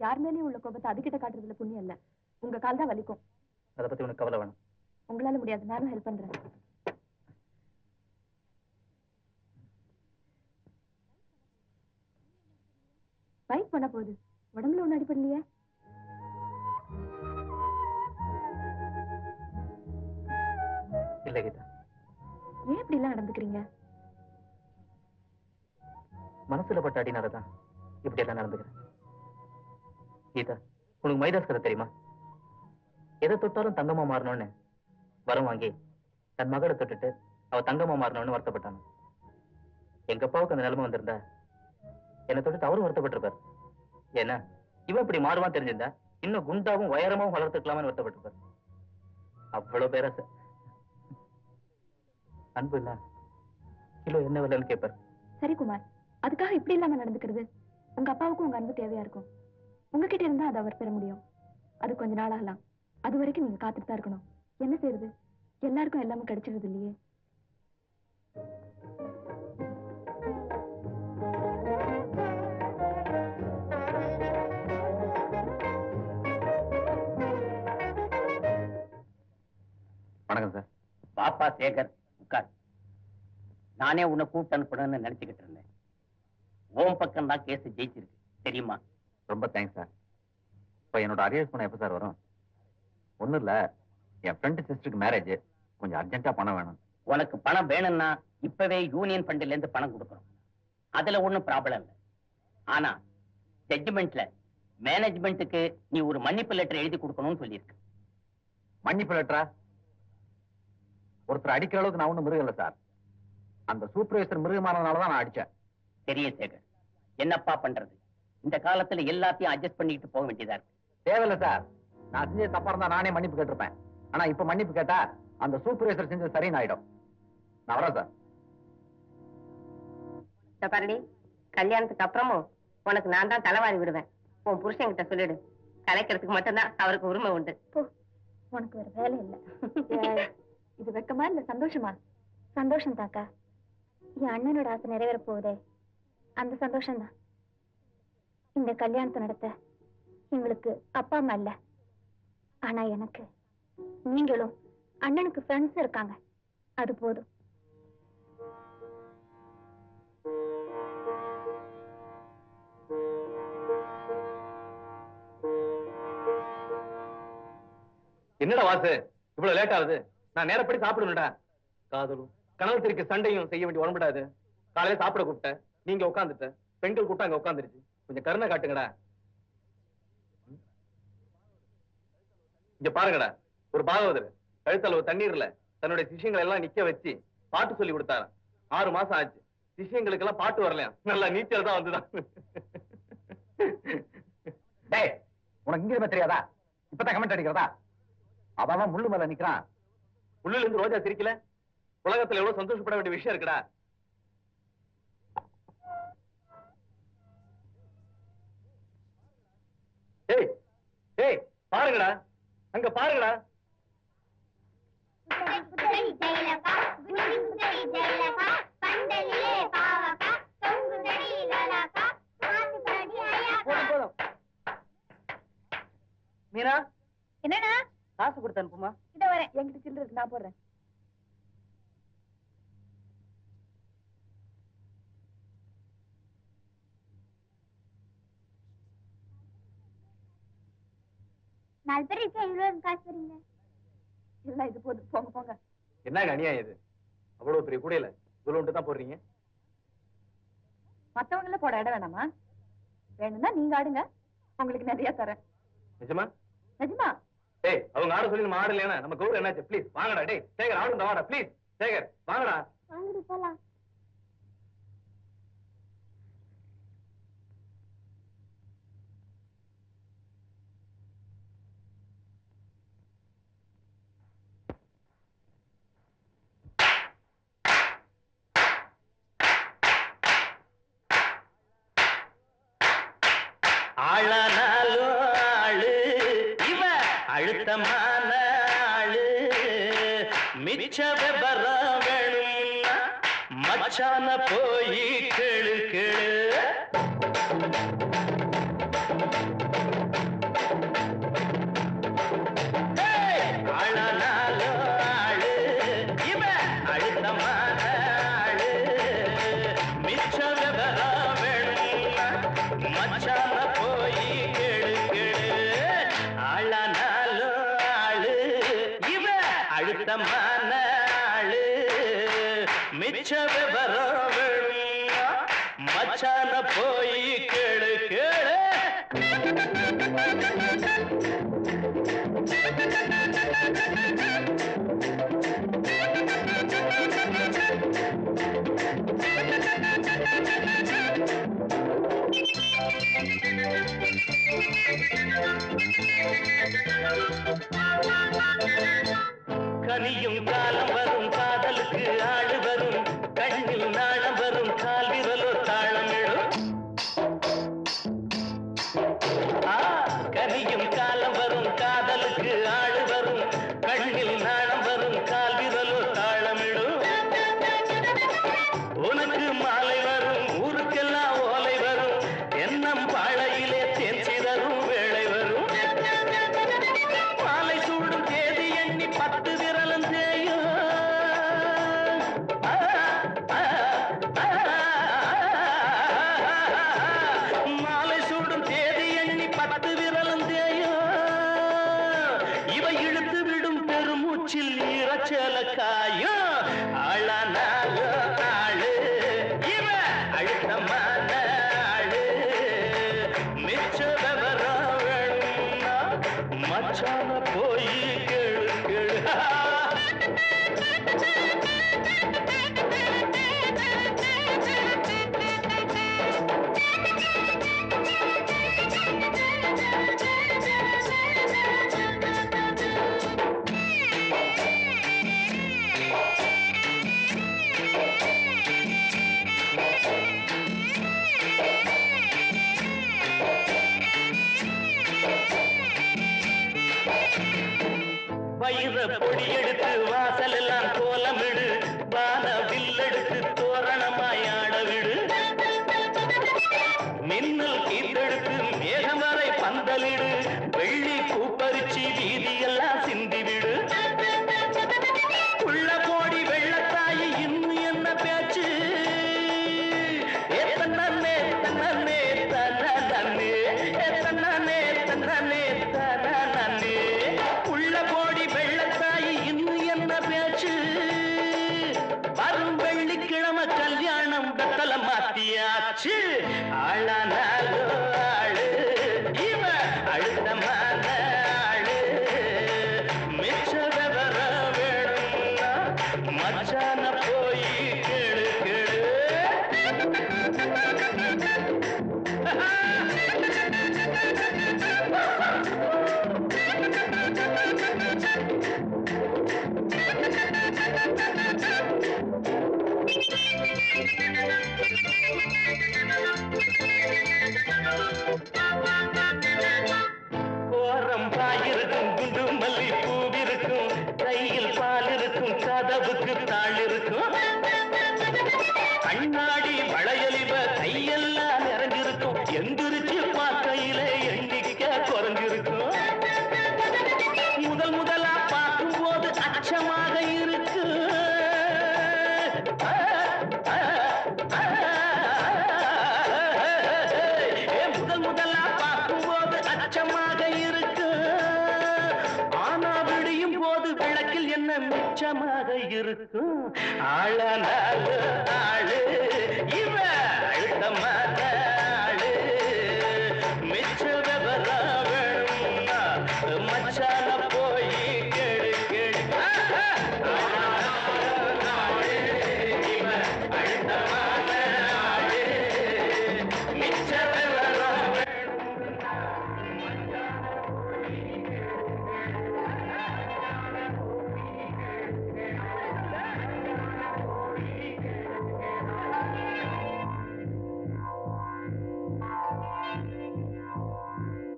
யார் மேலயும் உள்ள கோபத்தை அதுகிட்ட காட்டுறதுல புண்ணியம் இல்ல. உங்க கால் தான் வலிக்கும். அதை பத்தி உனக்கு கவலை வேணும். உங்களால முடியாது. நானும் ஹெல்ப் பண்றேன். பைக் பண்ண போகுது உடம்புல ஒண்ணு அடிப்படலையே இல்ல கீதா. ஏன் இப்படி எல்லாம் நடந்துக்கிறீங்க? மனசுல பட்ட அடினாலதான் இப்படி எல்லாம் நடந்துக்கிறேன். கீதா உனக்கு மைதாஸ் கதை தெரியுமா? எதை தொட்டாலும் தங்கமா மாறணும்னு. வரம் வாங்கி தன் மகளை தொட்டுட்டு அவ தங்கமா மாறணும்னு வருத்தப்பட்டான். எங்க அப்பாவுக்கு அந்த நிலைமை வந்திருந்தா என்னை தொட்டுட்டு அவரும் வருத்தப்பட்டிருப்பார். ஏன்னா இவன் இப்படி மாறுவான் தெரிஞ்சிருந்தா இன்னும் குண்டாவும் உயரமாவும் வளர்த்துக்கலாம்னு வருத்தப்பட்டிருப்பார். அவ்வளவு பேராசை. அன்பு இல்ல. கிலோ என்ன விலைன்னு கேட்பார் சரி குமார் அதுக்காக இப்படி இல்லாம நடந்துக்கிறது? உங்க அப்பாவுக்கும் உங்க அன்பு தேவையா இருக்கும்? உங்ககிட்ட இருந்தா அதை அவர் பெற முடியும். அது கொஞ்ச நாள் ஆகலாம். அது வரைக்கும் நீங்க காத்துட்டு தான் இருக்கணும். என்ன செய்யறது எல்லாருக்கும் எல்லாமே கிடைச்சிருது இல்லையே? வணக்கம் சார். பாப்பா சேகர் உட்கார். நானே உன்னை கூப்பிட்டு அனுப்பணும்னு நினைச்சுக்கிட்டு இருந்தேன். ஓம் பக்கம் தான் கேஸ் ஜெயிச்சிருக்கு. தெரியுமா? ரொம்ப தேங்க்ஸ் சார் இப்போ என்னோட அரியர்ஸ் பணம் எப்போ சார் வரும்? ஒன்றும் இல்லை. என் ஃப்ரெண்டு சிஸ்டருக்கு மேரேஜ் கொஞ்சம் அர்ஜென்ட்டாக பணம் வேணும். உனக்கு பணம் வேணும்னா இப்பவே யூனியன் ஃபண்ட்ல இருந்து பணம் கொடுக்கணும். அதுல ஒண்ணும் ப்ராப்ளம் இல்லை. ஆனா ஜட்ஜ்மெண்ட்ல மேனேஜ்மெண்ட்டுக்கு நீ ஒரு மன்னிப்பு லெட்டர் எழுதி கொடுக்கணும்னு சொல்லியிருக்கு. மன்னிப்பு லெட்டரா ஒருத்தர் அடிக்கிற அளவுக்கு நான் ஒன்றும் மிருகம் இல்லை சார் அந்த சூப்பர்வைசர் மிருகமானதுனால தான் நான் அடித்தேன் தெரிய சேகர். என்னப்பா பண்றது? இந்த காலத்துல எல்லாத்தையும் அட்ஜஸ்ட் பண்ணிக்கிட்டு போக வேண்டியதா இருக்கு. தேவையில்லை சார் நான் செஞ்சது தப்பா இருந்தா நானே மன்னிப்பு கேட்டிருப்பேன். ஆனா இப்ப மன்னிப்பு கேட்டா அந்த சூப்பர்வைசர் செஞ்சது சரின்னு ஆயிடும். நான் வரேன் சார் இந்த பாருடி கல்யாணத்துக்கு அப்புறமும் உனக்கு நான் தான் தலைவாரி விடுவேன். உன் புருஷன்கிட்ட சொல்லிடு. கலைக்கிறதுக்கு மட்டும்தான் அவருக்கு உரிமை உண்டு. உனக்கு வேற வேலை இல்ல. இது வெக்கமா இல்ல சந்தோஷமா? சந்தோஷம் தாக்கா என் அண்ணனோட ஆசை நிறைவேற போகுதே. அந்த சந்தோஷம் தான் இந்த கல்யாணத்தை நடத்த எங்களுக்கு அப்பா அம்மா இல்ல. ஆனா எனக்கு நீங்களும் அண்ணனுக்கு ஃப்ரெண்ட்ஸ் இருக்காங்க. அது போதும். என்னடா வாசு? இவ்வளவு லேட் ஆகுது. நான் நேரப்படி சாப்பிடணும்டா. காதலும். கனவு திருக்கு சண்டையும் செய்ய வேண்டிய உடம்புடாது. காலையில சாப்பிட கூப்பிட்டேன். நீங்க உட்காந்துட்ட பெண்கள் கூட்டம் அங்க உட்காந்துருச்சு. கொஞ்சம் கருணை காட்டுங்கடா? இங்க பாருங்கடா ஒரு பாகவதர் கழுத்தளவு தண்ணீர்ல தன்னுடைய சிஷ்யங்களை எல்லாம் நிக்க வச்சு பாட்டு சொல்லி கொடுத்தாரு ஆறு மாசம் ஆச்சு. சிஷ்யங்களுக்கு எல்லாம் பாட்டு வரலையா நல்லா நீச்சல் தான் வந்துதான் டேய் உனக்கு இங்கிருமே தெரியாதா? இப்பதான் கமெண்ட் அடிக்கிறதா? அவன் முள்ளு மேல நிக்கிறான். முள்ளுல இருந்து ரோஜா சிரிக்கல? உலகத்துல எவ்வளவு சந்தோஷப்பட வேண்டிய விஷயம் இருக்குடா. அயகா போதும் போதும். மீனா என்னடா? காசு கொடுத்து அனுப்புமா? இத வரேன். என்கிட்ட சில்லற இருக்கு நான் போடுறேன். நாலு பேர் இருக்க இவ்வளவு காசு வரீங்க இல்ல இது போதும் போங்க போங்க. என்னங்க அநியாயம் இது? அவ்வளவு பெரிய கூடையில இவ்வளவு தான் போடுறீங்க? மத்தவங்கள போட இடம் வேணாமா? வேணும்னா நீங்க ஆடுங்க. உங்களுக்கு நிறைய தரேன். நிஜமா? நிஜமா? டேய் அவங்க ஆட சொல்லி நம்ம ஆடலையா நம்ம கௌரவ என்னாச்சு? ப்ளீஸ் வாங்கடா டேய் சேகர் ஆடுங்க வாடா ப்ளீஸ் சேகர் வாங்கடா. வாங்கடி போலாம். ஆளானாலும் ஆளு இவ அழுத்தமான ஆளு. மிச்ச விபரம் வேணும்னா மச்சான போய் கேளு கேளு. ಕ್ಷಣವ இழுத்து விடும் பெருமூச்சில் ஈரச்சேலக்காயோ மயிர பொடியெடுத்து வாசலெல்லாம் கோலமிடு பான வில்லெடுத்து தோரணமாய் ஆடவிடு. மின்னல் கீத்தெடுத்து மேகமறை பந்தலிடு வெள்ளி ஆளான முதல் முதலா பார்க்கும் போது அச்சமாக இருக்கு. முதல் முதலா பார்க்கும் போது அச்சமாக இருக்கு. ஆனா விடியும் போது விளக்கில் என்ன மிச்சமாக இருக்கும்? ஆளானாலும் ஆளு இவ அழுத்தமாக